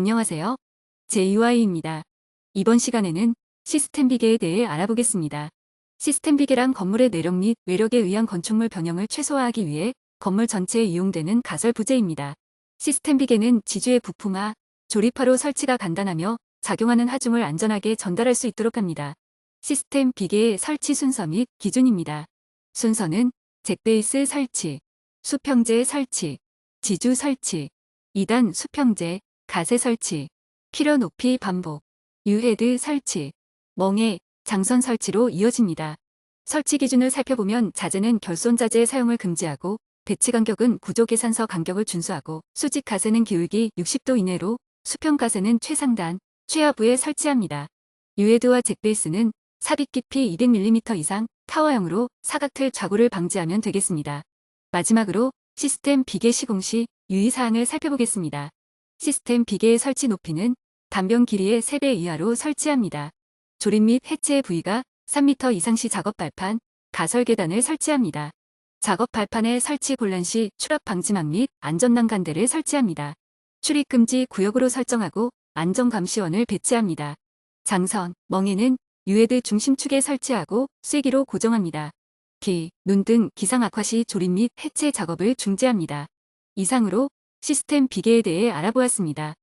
안녕하세요. JUI입니다. 이번 시간에는 시스템 비계에 대해 알아보겠습니다. 시스템 비계란 건물의 내력 및 외력에 의한 건축물 변형을 최소화하기 위해 건물 전체에 이용되는 가설 부재입니다. 시스템 비계는 지주의 부품화, 조립화로 설치가 간단하며 작용하는 하중을 안전하게 전달할 수 있도록 합니다. 시스템 비계의 설치 순서 및 기준입니다. 순서는 잭베이스 설치, 수평제 설치, 지주 설치, 2단 수평제, 가세 설치, 필요 높이 반복, 유헤드 설치, 멍에, 장선 설치로 이어집니다. 설치 기준을 살펴보면 자재는 결손자재 사용을 금지하고 배치 간격은 구조 계산서 간격을 준수하고 수직 가세는 기울기 60도 이내로 수평 가세는 최상단, 최하부에 설치합니다. 유헤드와 잭베이스는 삽입 깊이 200mm 이상 타워형으로 사각틀 좌구를 방지하면 되겠습니다. 마지막으로 시스템 비계 시공 시 유의사항을 살펴보겠습니다. 시스템 비계의 설치 높이는 단변 길이의 3배 이하로 설치합니다. 조립 및 해체 부위가 3m 이상 시 작업 발판, 가설 계단을 설치합니다. 작업 발판의 설치 곤란 시 추락 방지망 및 안전난간대를 설치합니다. 출입 금지 구역으로 설정하고 안전 감시원을 배치합니다. 장선, 멍에는 유해드 중심축에 설치하고 쐐기로 고정합니다. 기, 눈 등 기상 악화 시 조립 및 해체 작업을 중지합니다. 이상으로 시스템 비계에 대해 알아보았습니다.